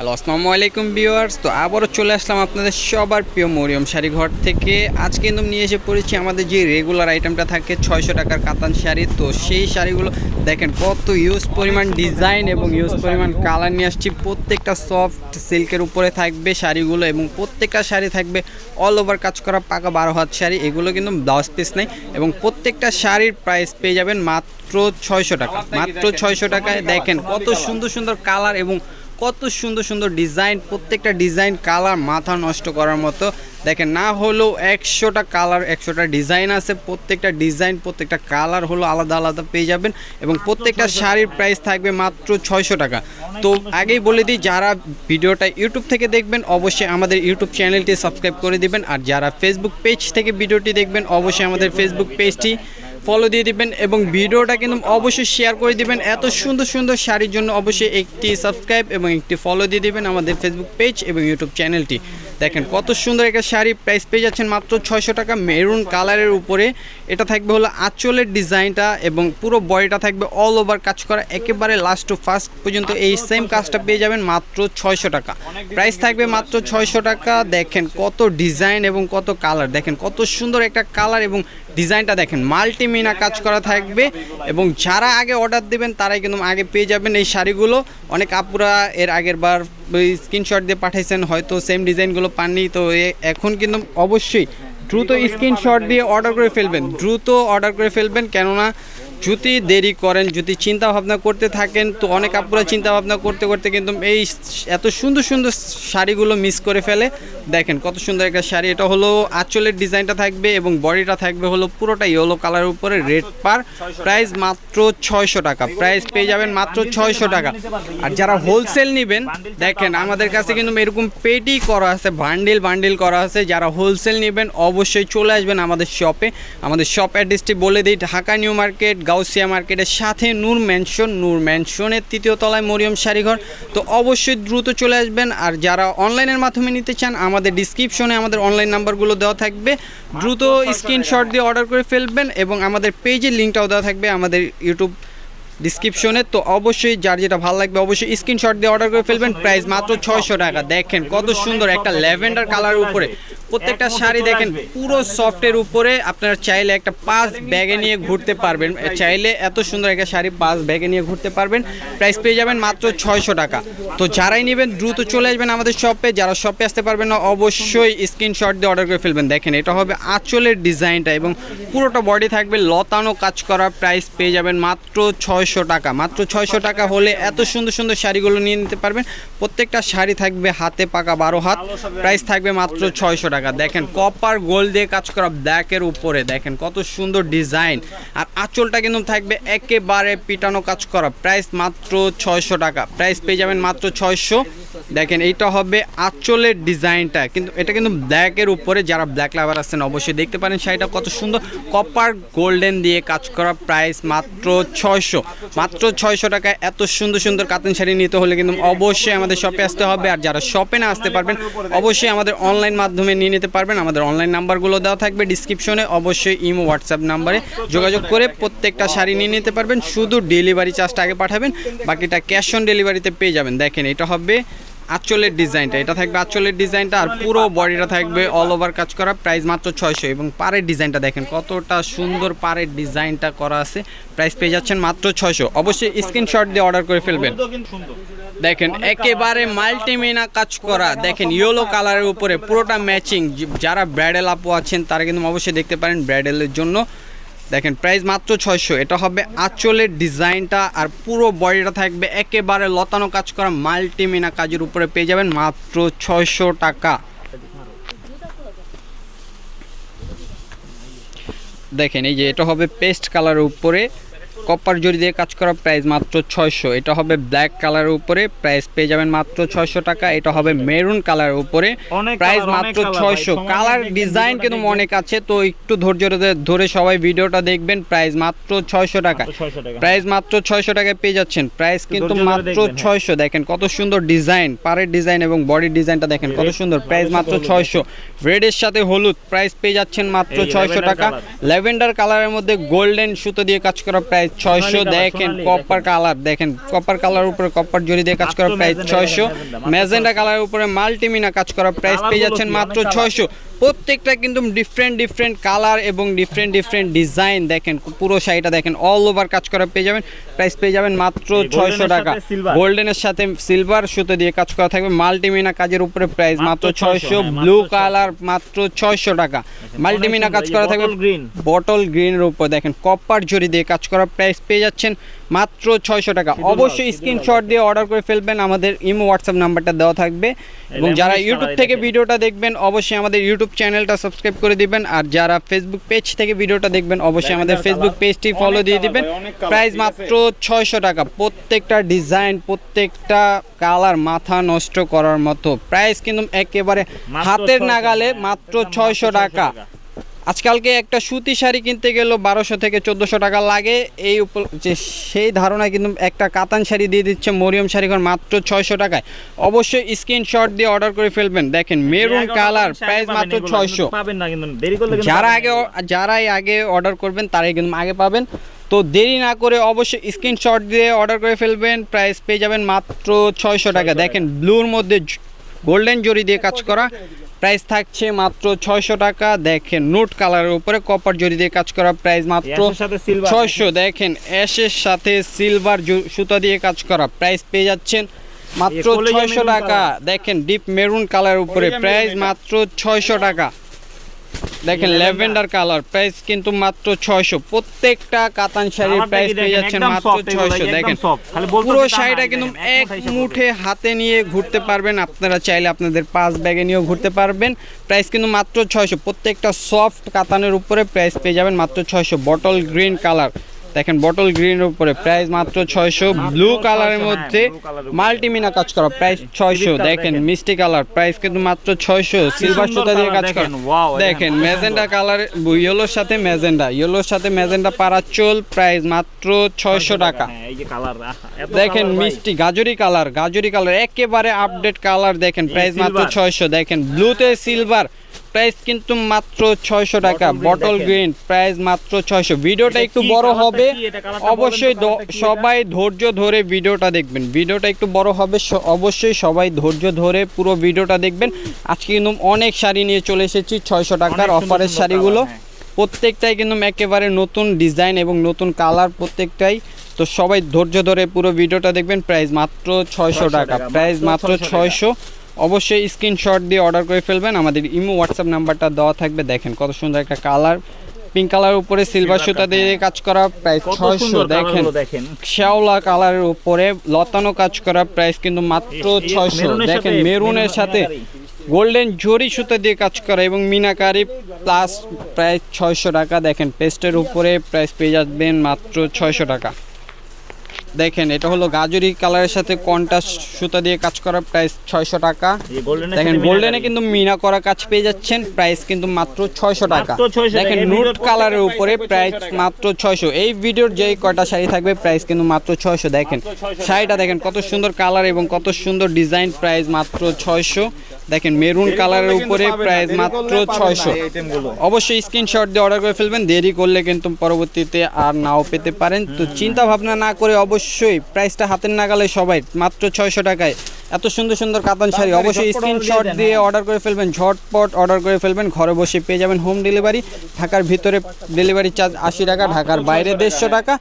Hello, আসসালামু আলাইকুম viewers. তো আবারও চলে আসলাম আপনাদের সবার প্রিয় মরিয়ম শাড়ি ঘর থেকে। আজকে কিন্তু নিয়ে এসে পড়েছি আমাদের যে রেগুলার আইটেমটা থাকে, ছয়শো টাকার কাতান শাড়ি। তো সেই শাড়িগুলো দেখেন, কত ইউজ পরিমাণ ডিজাইন এবং ইউজ পরিমাণ কালার নিয়ে আসছি। প্রত্যেকটা সফট সিল্কের উপরে থাকবে শাড়িগুলো এবং প্রত্যেকটা শাড়ি থাকবে অল ওভার কাজ করা পাকা বারো হাত শাড়ি। এগুলো কিন্তু দশ পিস নেই এবং প্রত্যেকটা শাড়ির প্রাইস পেয়ে যাবেন মাত্র ছয়শো টাকা। মাত্র ছয়শো টাকায় দেখেন কত সুন্দর সুন্দর কালার এবং কত সুন্দর সুন্দর ডিজাইন প্রত্যেকটা ডিজাইন কালার মাথা নষ্ট করার মতো। দেখেন না হলেও একশোটা কালার একশোটা ডিজাইন আছে। প্রত্যেকটা ডিজাইন প্রত্যেকটা কালার হলো আলাদা আলাদা পেয়ে যাবেন এবং প্রত্যেকটা শাড়ির প্রাইস থাকবে মাত্র ছয়শো টাকা। তো আগেই বলে দিই যারা ভিডিওটা ইউটিউব থেকে দেখবেন অবশ্যই আমাদের ইউটিউব চ্যানেলটি সাবস্ক্রাইব করে দিবেন। আর যারা ফেসবুক পেজ থেকে ভিডিওটি দেখবেন অবশ্যই আমাদের ফেসবুক পেজটি ফলো দিয়ে দিবেন এবং ভিডিওটা কিন্তু অবশ্যই শেয়ার করে দিবেন। এত সুন্দর সুন্দর শাড়ির জন্য অবশ্যই একটি সাবস্ক্রাইব এবং একটি ফলো দিয়ে দিবেন আমাদের ফেসবুক পেজ এবং ইউটিউব চ্যানেলটি দেখেন কত সুন্দর একটা শাড়ি প্রাইস পেয়ে যাচ্ছেন মাত্র ছয়শো টাকা মেরুন কালারের উপরে। এটা থাকবে হলো আঁচলের ডিজাইনটা এবং পুরো বডিটা থাকবে অল ওভার কাজ করা। একেবারে লাস্ট টু ফার্স্ট পর্যন্ত এই সেম কাজটা পেয়ে যাবেন মাত্র ছয়শো টাকা। প্রাইস থাকবে মাত্র ছয়শো টাকা। দেখেন কত ডিজাইন এবং কত কালার দেখেন কত সুন্দর একটা কালার এবং ডিজাইনটা দেখেন মাল্টিমিনা কাজ করা থাকবে এবং যারা আগে অর্ডার দেবেন তারাই কিন্তু আগে পেয়ে যাবেন এই শাড়িগুলো। অনেক আপুরা এর আগের বার স্ক্রিনশট দিয়ে পাঠাইছেন, হয়তো সেম ডিজাইনগুলো পাননি, তো এখন কিন্তু অবশ্যই দ্রুত স্ক্রিনশট দিয়ে অর্ডার করে ফেলবেন, দ্রুত অর্ডার করে ফেলবেন, কেননা যদি দেরি করেন, যদি চিন্তা ভাবনা করতে থাকেন, তো অনেক আপুরা চিন্তা ভাবনা করতে করতে কিন্তু এই এত সুন্দর সুন্দর শাড়িগুলো মিস করে ফেলে। দেখেন কত সুন্দর একটা শাড়ি। এটা হলো আঁচলের ডিজাইনটা থাকবে এবং বডিটা থাকবে হলো পুরোটা ইয়েলো কালারের উপরে রেড পার। প্রাইস মাত্র ছয়শো টাকা। প্রাইস পেয়ে যাবেন মাত্র ছয়শো টাকা। আর যারা হোলসেল নেবেন, দেখেন আমাদের কাছে কিন্তু এরকম পেটি করা আছে বান্ডিল বান্ডিল করা আছে। যারা হোলসেল নেবেন, অবশ্যই চলে আসবেন আমাদের শপে আমাদের শপ অ্যাড্রেসটি বলে দিই, ঢাকা নিউ মার্কেট গাউসিয়া মার্কেটের সাথে নূর ম্যানশন নূর ম্যানশনের তৃতীয় তলায় মরিয়ম শাড়িঘর। তো অবশ্যই দ্রুত চলে আসবেন আর যারা অনলাইনের মাধ্যমে নিতে চান আমাদের ডিসক্রিপশনে আমাদের অনলাইন নাম্বারগুলো দেওয়া থাকবে। দ্রুত স্ক্রিনশট দিয়ে অর্ডার করে ফেলবেন এবং আমাদের পেজের লিঙ্কটাও দেওয়া থাকবে আমাদের ইউটিউব ডিসক্রিপশনে তো অবশ্যই যার যেটা ভালো লাগবে অবশ্যই স্ক্রিনশট দিয়ে অর্ডার করে ফেলবেন। প্রাইস মাত্র ছয়শো টাকা। দেখেন কত সুন্দর একটা ল্যাভেন্ডার কালারের উপরে। প্রত্যেকটা শাড়ি দেখেন পুরো সফটের উপরে আপনারা চাইলে একটা পাঁচ ব্যাগে নিয়ে ঘুরতে পারবেন। চাইলে এত সুন্দর একটা শাড়ি পাঁচ ব্যাগে নিয়ে ঘুরতে পারবেন। প্রাইস পেয়ে যাবেন মাত্র ছয়শো টাকা। তো যারাই নেবেন দ্রুত চলে আসবেন আমাদের শপে। যারা শপে আসতে পারবেন না অবশ্যই স্ক্রিনশট দিয়ে অর্ডার করে ফেলবেন। দেখেন এটা হবে আঁচলের ডিজাইনটা এবং পুরোটা বডি থাকবে লতানো কাজ করা প্রাইস পেয়ে যাবেন মাত্র ছয়শো টাকা। মাত্র ছয়শো টাকা হলে এত সুন্দর সুন্দর শাড়িগুলো নিয়ে নিতে পারবেন। প্রত্যেকটা শাড়ি থাকবে হাতে পাকা বারো হাত। প্রাইস থাকবে মাত্র ছয়শো টাকা। দেখেন কপার গোল্ড দিয়ে কাজ করা ব্ল্যাকের উপরে। দেখেন, কত সুন্দর ডিজাইন আর আঁচলটা কিন্তু থাকবে একেবারে পিটানো কাজ করা। প্রাইস মাত্র ছয়শো টাকা। প্রাইস পেয়ে যাবেন মাত্র ছয়শো। দেখেন, এইটা হবে আঁচলের ডিজাইনটা কিন্তু এটা কিন্তু ব্ল্যাকের উপরে। যারা ব্ল্যাক লাভার আছেন, অবশ্যই দেখতে পারেন শাড়িটা কত সুন্দর। কপার গোল্ডেন দিয়ে কাজ করা প্রাইস মাত্র ছয়শো। মাত্র ছয়শো টাকায় এত সুন্দর সুন্দর কাতান শাড়ি নিতে হলে কিন্তু অবশ্যই আমাদের শপে আসতে হবে। আর যারা শপে না আসতে পারবেন, অবশ্যই আমাদের অনলাইন মাধ্যমে নিয়ে নিতে পারবেন। আমাদের অনলাইন নাম্বারগুলো দেওয়া থাকবে ডিসক্রিপশনে অবশ্যই ইমো হোয়াটসঅ্যাপ নাম্বারে যোগাযোগ করে প্রত্যেকটা শাড়ি নিয়ে নিতে পারবেন। শুধু ডেলিভারি চার্জটা আগে পাঠাবেন, বাকিটা ক্যাশ অন ডেলিভারিতে পেয়ে যাবেন। দেখেন, এটা হবে আঁচলের ডিজাইনটা এটা থাকবে আঁচলের ডিজাইনটা আর পুরো বডিটা থাকবে অল ওভার কাজ করা প্রাইস মাত্র ছয়শো। এবং পাড়ের ডিজাইনটা দেখেন, কতটা সুন্দর পাড়ের ডিজাইনটা করা আছে। প্রাইস পেয়ে যাচ্ছেন মাত্র ছয়শো। অবশ্যই স্ক্রিনশট দিয়ে অর্ডার করে ফেলবেন। দেখেন একেবারে মাল্টিমিনা কাজ করা দেখেন ইয়েলো কালারের উপরে পুরোটা ম্যাচিং যারা ব্রাইডাল আপু আছেন তারা কিন্তু অবশ্যই দেখতে পারেন ব্রাইডালের জন্য। দেখেন প্রাইস মাত্র ছয়শো এটা হবে আঁচলের ডিজাইনটা আর পুরো বডিটা থাকবে একেবারে লতানো কাজ করা মাল্টিমিনা কাজের উপরে পেয়ে যাবেন মাত্র ছয়শো টাকা। দেখেন এই যে এটা হবে পেস্ট কালারের উপরে। কপার জরি দিয়ে কাজ করা প্রাইস মাত্র ছয়শো। এটা হবে ব্ল্যাক কালারের উপরে প্রাইস পেয়ে যাবেন মাত্র ছয়শো টাকা। এটা হবে মেরুন কালারের উপরে প্রাইস মাত্র ছয়শো। কালার ডিজাইন কিন্তু অনেক আছে তো একটু ধৈর্য ধরে- সবাই ভিডিওটা দেখবেন। প্রাইস মাত্র ছয়শো টাকা। প্রাইস মাত্র ছয়শো টাকায় পেয়ে যাচ্ছেন। প্রাইস কিন্তু মাত্র হ্যাঁ। ছয়শো। দেখেন কত সুন্দর ডিজাইন পাড়ের ডিজাইন এবং বডির ডিজাইনটা দেখেন কত সুন্দর। প্রাইস মাত্র ছয়শো। রেডের সাথে হলুদ প্রাইস পেয়ে যাচ্ছেন মাত্র ছয়শো টাকা। ল্যাভেন্ডার কালারের মধ্যে গোল্ডেন সুতো দিয়ে কাজ করা প্রাইস ছয়শো দেখেন কপার কালার দেখেন কপার কালার উপরে কপার জরি দিয়ে কাজ করা প্রাইস ছয়শো। ম্যাজেন্ডা কালারের উপরে মাল্টিমিনা কাজ করা প্রাইস পেয়ে যাচ্ছেন মাত্র ছয়শো। প্রত্যেকটা কিন্তু ডিফারেন্ট ডিফারেন্ট কালার এবং ডিফারেন্ট ডিফারেন্ট ডিজাইন দেখেন পুরো শাড়িটা দেখেন অল ওভার কাজ করা পেয়ে যাবেন প্রাইস পেয়ে যাবেন মাত্র ছয়শো টাকা। গোল্ডেনের সাথে সিলভার সুতো দিয়ে কাজ করা থাকবে মাল্টিমিনা কাজের উপরে প্রাইস মাত্র মাত্র 600, ছয়শো। হ্যাঁ, ব্লু কালার মাত্র ছয়শো টাকা। মাল্টিমিনা কাজ করা থাকবে। বটল গ্রিনের উপর দেখেন কপার জরি দিয়ে কাজ করা প্রাইস পেয়ে যাচ্ছেন মাত্র ছয়শো টাকা। অবশ্যই স্ক্রিনশট দিয়ে অর্ডার করে ফেলবেন আমাদের ইমো হোয়াটসঅ্যাপ নাম্বারটা দেওয়া থাকবে। এবং যারা ইউটিউব থেকে ভিডিওটা দেখবেন অবশ্যই আমাদের ইউটিউব চ্যানেলটা সাবস্ক্রাইব করে দিবেন। আর যারা ফেসবুক পেজ থেকে ভিডিওটা দেখবেন অবশ্যই আমাদের ফেসবুক পেজটি ফলো দিয়ে দিবেন। প্রাইস মাত্র ছয়শো টাকা। প্রত্যেকটা ডিজাইন প্রত্যেকটা কালার মাথা নষ্ট করার মতো। প্রাইস কিন্তু একেবারে হাতের নাগালে মাত্র ছয়শো টাকা। আজকালকে একটা সুতি শাড়ি কিনতে গেলেও বারোশো থেকে চোদ্দোশো টাকা লাগে। এই যে সেই ধারণায় কিন্তু একটা কাতান শাড়ি দিয়ে দিচ্ছে মরিয়ম শাড়ি ঘর মাত্র ছয়শো টাকায়। অবশ্যই স্ক্রিনশট দিয়ে অর্ডার করে ফেলবেন। দেখেন মেরুন কালার প্রাইস মাত্র ছয়শো। পাবেন না কিন্তু দেরি করলে যারা আগে যারাই আগে অর্ডার করবেন তারাই কিন্তু আগে পাবেন। তো দেরি না করে অবশ্যই স্ক্রিনশট দিয়ে অর্ডার করে ফেলবেন। প্রাইস পেয়ে যাবেন মাত্র ছয়শো টাকা। দেখেন ব্লুর মধ্যে গোল্ডেন জরি দিয়ে কাজ করা। প্রাইস থাকছে মাত্র ছয়শো টাকা। দেখেন নোট কালারের উপরে কপার জরি দিয়ে কাজ করা প্রাইস মাত্র। ছয়শো। দেখেন অ্যাশের সাথে সিলভার সুতা দিয়ে কাজ করা প্রাইস পেয়ে যাচ্ছেন মাত্র ছয়শো টাকা। দেখেন ডিপ মেরুন কালার উপরে প্রাইস মাত্র ছয়শো টাকা। দেখেন ল্যাভেন্ডার। কালার প্রাইস কিন্তু মাত্র ছয়শো। প্রত্যেকটা কাতান শাড়ির প্রাইস পেয়ে যাচ্ছেন মাত্র soft এগুলো, ছয়শো। একদম দেখেন খালি বলতে পুরো শাড়িটা কিন্তু এক মুঠে হাতে নিয়ে ঘুরতে পারবেন আপনারা চাইলে আপনাদের পাঁচ ব্যাগে নিয়েও ঘুরতে পারবেন। প্রাইস কিন্তু মাত্র ছয়শো। প্রত্যেকটা সফট কাতানের উপরে প্রাইস পেয়ে যাবেন মাত্র ছয়শো। বটল গ্রিন কালার দেখেন বটল গ্রিনের উপরে প্রাইস মাত্র ছয়শো ব্লু 600, কালারের হ্যাঁ, মধ্যে মাল্টিমিনা কাজ করা প্রাইস ছয়শো দেখেন। মিষ্টি কালার প্রাইস কিন্তু মাত্র ছয়শো সিলভার সুতা দিয়ে কাজ করা। দেখেন, ম্যাজেন্ডা কালার ইয়েলোর সাথে ম্যাজেন্ডা ইয়েলোর সাথে ম্যাজেন্ডা পাড়া চোল প্রাইস মাত্র ছয়শো টাকা। হ্যাঁ, দেখেন মিষ্টি গাজরি কালার গাজরি কালার একেবারে আপডেট কালার দেখেন প্রাইস মাত্র ছয়শো দেখেন ব্লুতে সিলভার প্রাইস কিন্তু মাত্র ছয়শো টাকা। বটল গ্রিন প্রাইস মাত্র ছয়শো। ভিডিওটা একটু বড় হবে। অবশ্যই? সবাই ধৈর্য ধরে ভিডিওটা দেখবেন। ভিডিওটা একটু বড় হবে অবশ্যই সবাই ধৈর্য ধরে পুরো ভিডিওটা দেখবেন। আজকে কিন্তু অনেক শাড়ি নিয়ে চলে এসেছি ছয়শো টাকার অফারের শাড়িগুলো। হ্যাঁ। প্রত্যেকটাই কিন্তু একেবারে নতুন ডিজাইন এবং নতুন কালার প্রত্যেকটাই। তো সবাই ধৈর্য ধরে পুরো ভিডিওটা দেখবেন। প্রাইস মাত্র ছয়শো টাকা। প্রাইস মাত্র মাত্র 600 ছয়শো। অবশ্যই স্ক্রিনশট দিয়ে অর্ডার করে ফেলবেন। আমাদের ইমো হোয়াটসঅ্যাপ নাম্বারটা দেওয়া থাকবে। দেখেন কত সুন্দর একটা কালার পিঙ্ক কালার উপরে সিলভার সুতা দিয়ে। কাজ করা প্রাইস কত ছয়শো দেখেন। শ্যাওলা কালারের উপরে লতানো কাজ করা প্রাইস কিন্তু মাত্র ছয়শো। দেখেন মেরুনের মেরুন সাথে। গোল্ডেন জরি সুতা দিয়ে কাজ করা এবং মিনাকারি প্লাস প্রায় ছয়শো টাকা। দেখেন পেস্টের উপরে প্রাইস পেয়ে যাবেন মাত্র ছয়শো টাকা। দেখেন এটা হলো গাজরি কালারের সাথে কন্ট্রাস্ট সুতা দিয়ে কাজ করা প্রাইস ছয়শো টাকা। দেখেন গোল্ডেনে কিন্তু মিনা করা কাজ পেয়ে যাচ্ছেন প্রাইস কিন্তু মাত্র ছয়শো টাকা। দেখেন নুট কালারের উপরে প্রাইস মাত্র ছয়শো। এই ভিডিওর যেই কয়টা শাড়ি থাকবে প্রাইস কিন্তু মাত্র ছয়শো। দেখেন শাড়িটা দেখেন কত সুন্দর কালার এবং কত সুন্দর ডিজাইন প্রাইস মাত্র ছয়শো। দেখেন মেরুন কালারের উপরে প্রাইস মাত্র ছয়শো। অবশ্যই স্ক্রিনশট দিয়ে অর্ডার করে ফেলবেন দেরি করলে কিন্তু পরবর্তীতে আর নাও পেতে পারেন। তো চিন্তা ভাবনা না করে অবশ্যই প্রাইসটা হাতের নাগালে সবাই মাত্র ছয়শো টাকায়। এত সুন্দর সুন্দর কাতান শাড়ি অবশ্যই স্ক্রিনশট দিয়ে দিয়ে হ্যাঁ। অর্ডার করে ফেলবেন ঝটপট অর্ডার করে ফেলবেন ঘরে বসে পেয়ে যাবেন হোম ডেলিভারি ঢাকার ভিতরে ডেলিভারি চার্জ আশি টাকা ঢাকার বাইরে দেড়শো টাকা।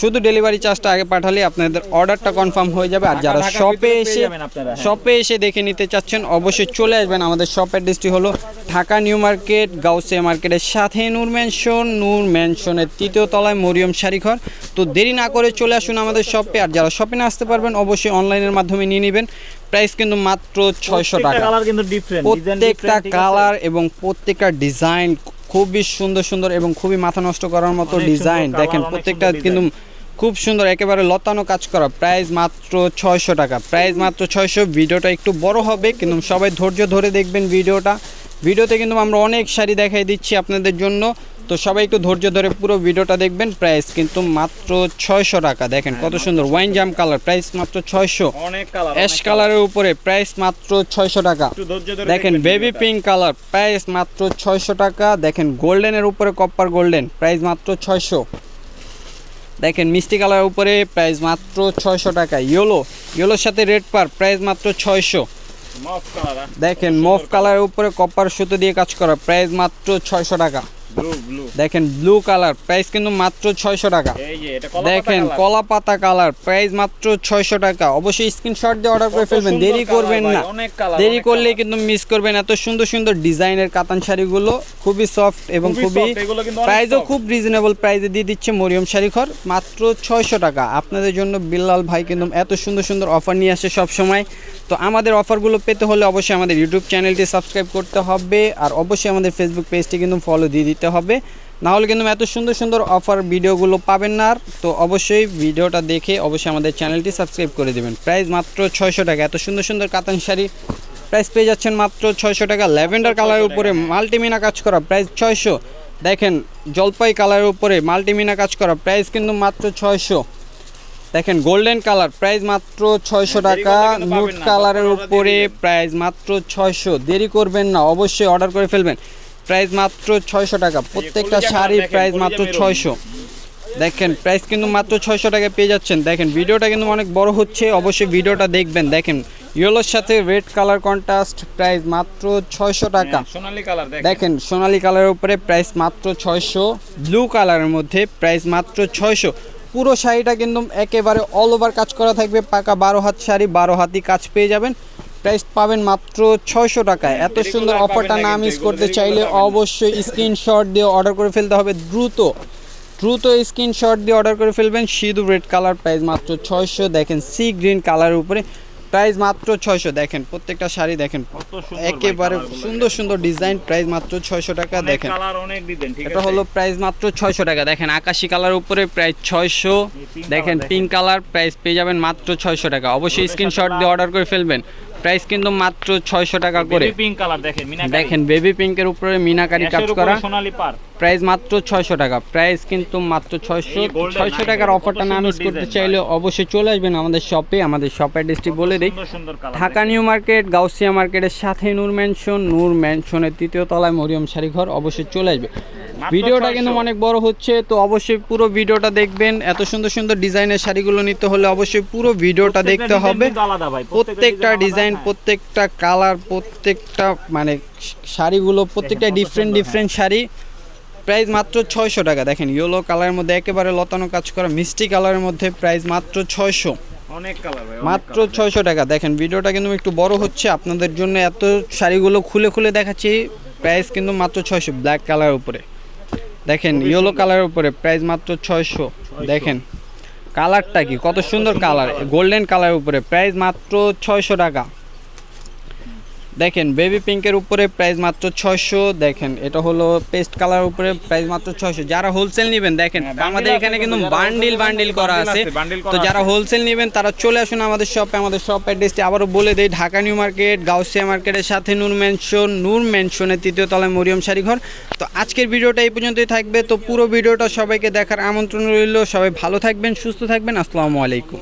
শুধু ডেলিভারি চার্জটা আগে পাঠালে আপনাদের অর্ডারটা কনফার্ম হয়ে যাবে। আর যারা শপে এসে আপনারা, হ্যাঁ। শপে এসে দেখে নিতে চাচ্ছেন অবশ্যই চলে আসবেন। আমাদের শপ অ্যাড্রেসটি হলো ঢাকা নিউ মার্কেট গাউসিয়া মার্কেটের সাথে নূর ম্যানশন নূর ম্যানশনের তৃতীয় তলায় মরিয়ম শাড়িঘর। তো দেরি না করে চলে আসুন আমাদের শপে আর যারা শপে না আসতে পারবেন অবশ্যই অনলাইনের মাধ্যমে নিয়ে নেবেন। প্রাইস কিন্তু মাত্র ছয়শো টাকা। কিন্তু প্রত্যেকটা কালার এবং প্রত্যেকটা ডিজাইন খুবই সুন্দর সুন্দর এবং খুবই মাথা নষ্ট করার মতো ডিজাইন দেখেন প্রত্যেকটা কিন্তু খুব সুন্দর একেবারে লতানো কাজ করা। প্রাইস মাত্র ছয়শো টাকা। প্রাইস মাত্র ছয়শো। ভিডিওটা একটু বড় হবে কিন্তু সবাই ধৈর্য ধরে দেখবেন ভিডিওটা। ভিডিওতে কিন্তু আমরা অনেক শাড়ি দেখাই দিচ্ছি আপনাদের জন্য। তো সবাই একটু ধৈর্য ধরে পুরো ভিডিওটা দেখবেন। প্রাইস কিন্তু মাত্র ছয়শো টাকা। দেখেন কত সুন্দর ওয়াইন জাম কালার প্রাইস মাত্র ছয়শো। অনেক কালার অ্যাশ কালারের উপরে প্রাইস মাত্র ছয়শো টাকা। দেখেন বেবি পিঙ্ক কালার প্রাইস মাত্র ছয়শো টাকা। দেখেন গোল্ডেনের উপরে কপার গোল্ডেন প্রাইস মাত্র ছয়শো। দেখেন মিষ্টি কালার উপরে প্রাইস মাত্র ছয়শো টাকা। ইয়েলো ইয়েলোর সাথে রেড পার প্রাইস মাত্র ছয়শো। দেখেন মফ কালারের উপরে কপার সুতো দিয়ে কাজ করা প্রাইস মাত্র ছয়শো টাকা। দেখেন ব্লু কালার প্রাইস কিন্তু মাত্র ছয়শো টাকা। দেখেন কলা পাতা কালার প্রাইস মাত্র ছয়শো টাকা। অবশ্যই স্ক্রিনশট দিয়ে অর্ডার করে ফেলবেন দেরি করবেন না। দেরি করলে কিন্তু মিস করবেন এত সুন্দর সুন্দর ডিজাইনের কাতান শাড়িগুলো খুবই সফট এবং খুবই প্রাইসও খুব রিজনেবল প্রাইসে দিয়ে দিচ্ছে মরিয়ম শাড়ি ঘর মাত্র ছয়শো টাকা। আপনাদের জন্য বিল্লাল ভাই কিন্তু এত সুন্দর সুন্দর অফার নিয়ে আসে সব সময়। তো আমাদের অফারগুলো পেতে হলে অবশ্যই আমাদের ইউটিউব চ্যানেলটি সাবস্ক্রাইব করতে হবে আর অবশ্যই আমাদের ফেসবুক পেজটি কিন্তু ফলো দিয়ে দিতে হবে। না হলে কিন্তু এত সুন্দর সুন্দর অফার ভিডিওগুলো পাবেন না আর। তো অবশ্যই ভিডিওটা দেখে অবশ্যই আমাদের চ্যানেলটি সাবস্ক্রাইব করে দেবেন। প্রাইস মাত্র ছয়শো টাকা। এত সুন্দর সুন্দর কাতান শাড়ি প্রাইস পেয়ে যাচ্ছেন মাত্র ছয়শো টাকা। ল্যাভেন্ডার কালারের উপরে মাল্টিমিনা কাজ করা প্রাইস ছয়শো। দেখেন জলপাই কালারের উপরে মাল্টিমিনা কাজ করা প্রাইস কিন্তু মাত্র ছয়শো। দেখেন গোল্ডেন কালার প্রাইস মাত্র ছয়শো টাকা। নুট কালারের উপরে প্রাইস মাত্র ছয়শো। দেরি করবেন না। অবশ্যই অর্ডার করে ফেলবেন। প্রাইস মাত্র ছয়শো টাকা। প্রত্যেকটা শাড়ির প্রাইস মাত্র ছয়শো। দেখেন প্রাইস কিন্তু মাত্র ছয়শো টাকায় পেয়ে যাচ্ছেন। দেখেন ভিডিওটা কিন্তু অনেক বড় হচ্ছে অবশ্যই ভিডিওটা দেখবেন। দেখেন ইয়েলোর সাথে রেড কালার কন্ট্রাস্ট প্রাইস মাত্র ছয়শো টাকা। হ্যাঁ, সোনালী কালার দেখেন। সোনালি কালারের উপরে প্রাইস মাত্র ছয়শো ব্লু কালারের মধ্যে প্রাইস মাত্র ছয়শো। পুরো শাড়িটা কিন্তু একেবারে অল ওভার কাজ করা থাকবে পাকা বারো হাত শাড়ি বারো হাতই কাজ পেয়ে যাবেন। প্রাইস পাবেন মাত্র ছয়শো টাকায়। এত সুন্দর অফারটা না মিস করতে চাইলে। অবশ্যই স্ক্রিনশট দিয়ে অর্ডার করে ফেলতে হবে। দ্রুত দ্রুত স্ক্রিনশট দিয়ে অর্ডার করে ফেলবেন সিধু রেড কালার প্রাইস মাত্র ছয়শো। দেখেন সি গ্রিন কালারের উপরে প্রাইস মাত্র ছয়শো। দেখেন প্রত্যেকটা শাড়ি দেখেন একেবারে সুন্দর সুন্দর ডিজাইন প্রাইস মাত্র ছয়শো টাকা। দেখেন এটা হলো প্রাইস মাত্র ছয়শো টাকা। দেখেন আকাশি কালার উপরে প্রাইস ছয়শো। দেখেন পিঙ্ক কালার প্রাইস পেয়ে যাবেন মাত্র ছয়শো টাকা। অবশ্যই স্ক্রিনশট দিয়ে অর্ডার করে ফেলবেন। প্রাইস কিন্তু মাত্র ছয়শো টাকা করে। পিঙ্ক কালার দেখেন মিনাকারি। দেখেন বেবি পিঙ্কের উপরে মিনাকারি কাজ করা। সোনালী পার। প্রাইস মাত্র ছয়শো টাকা। প্রাইস কিন্তু মাত্র ছয়শো এই golden ছয়শো eye টাকার অফারটা না মিস করতে চাইলে অবশ্যই চলে আসবেন আমাদের শপে আমাদের শপ অ্যাড্রেসটি বলে দিই। ঢাকা নিউ মার্কেট গাউসিয়া মার্কেটের সাথে নূর ম্যানশন নূর ম্যানশনের তৃতীয় তলায় মরিয়ম শাড়ি ঘর অবশ্যই চলে আসবে। ভিডিওটা কিন্তু অনেক বড় হচ্ছে তো অবশ্যই পুরো ভিডিওটা দেখবেন। এত সুন্দর সুন্দর ডিজাইনের শাড়িগুলো নিতে হলে অবশ্যই পুরো ভিডিওটা দেখতে হবে। প্রত্যেকটা ডিজাইন প্রত্যেকটা কালার প্রত্যেকটা মানে শাড়িগুলো প্রত্যেকটা ডিফারেন্ট ডিফারেন্ট শাড়ি। প্রাইস মাত্র ছয়শো টাকা দেখেন ইয়েলো কালারের মধ্যে একেবারে লতানো কাজ করা মিষ্টি কালারের মধ্যে প্রাইস মাত্র ছয়শো। অনেক কালার মাত্র ছয়শো টাকা দেখেন ভিডিওটা কিন্তু একটু বড় হচ্ছে। আপনাদের জন্য এত শাড়িগুলো খুলে খুলে দেখাচ্ছি প্রাইস কিন্তু মাত্র ছয়শো ব্ল্যাক কালার উপরে। দেখেন ইয়েলো কালারের উপরে প্রাইস মাত্র ছয়শো। দেখেন কালারটা কি? কত সুন্দর কালার গোল্ডেন কালারের উপরে প্রাইস মাত্র ছয়শো টাকা। দেখেন বেবি পিঙ্কের উপরে প্রাইস মাত্র ছয়শো দেখেন এটা হলো পেস্ট কালার উপরে প্রাইস মাত্র ছয়শো। যারা হোলসেল নেবেন দেখেন হ্যাঁ, আমাদের এখানে কিন্তু বান্ডিল বান্ডিল করা আছে তো যারা হোলসেল নেবেন তারা চলে আসুন আমাদের শপে আমাদের শপ অ্যাড্রেসটি আবারও বলে দেই ঢাকা নিউ মার্কেট গাউসিয়া মার্কেটের সাথে নূর ম্যানশন নূর ম্যানশনের তৃতীয় তলায় মরিয়ম শাড়ি ঘর। তো আজকের ভিডিওটা এই পর্যন্তই থাকবে। তো পুরো ভিডিওটা সবাইকে দেখার আমন্ত্রণ রইল। সবাই ভালো থাকবেন সুস্থ থাকবেন। আসসালামু আলাইকুম।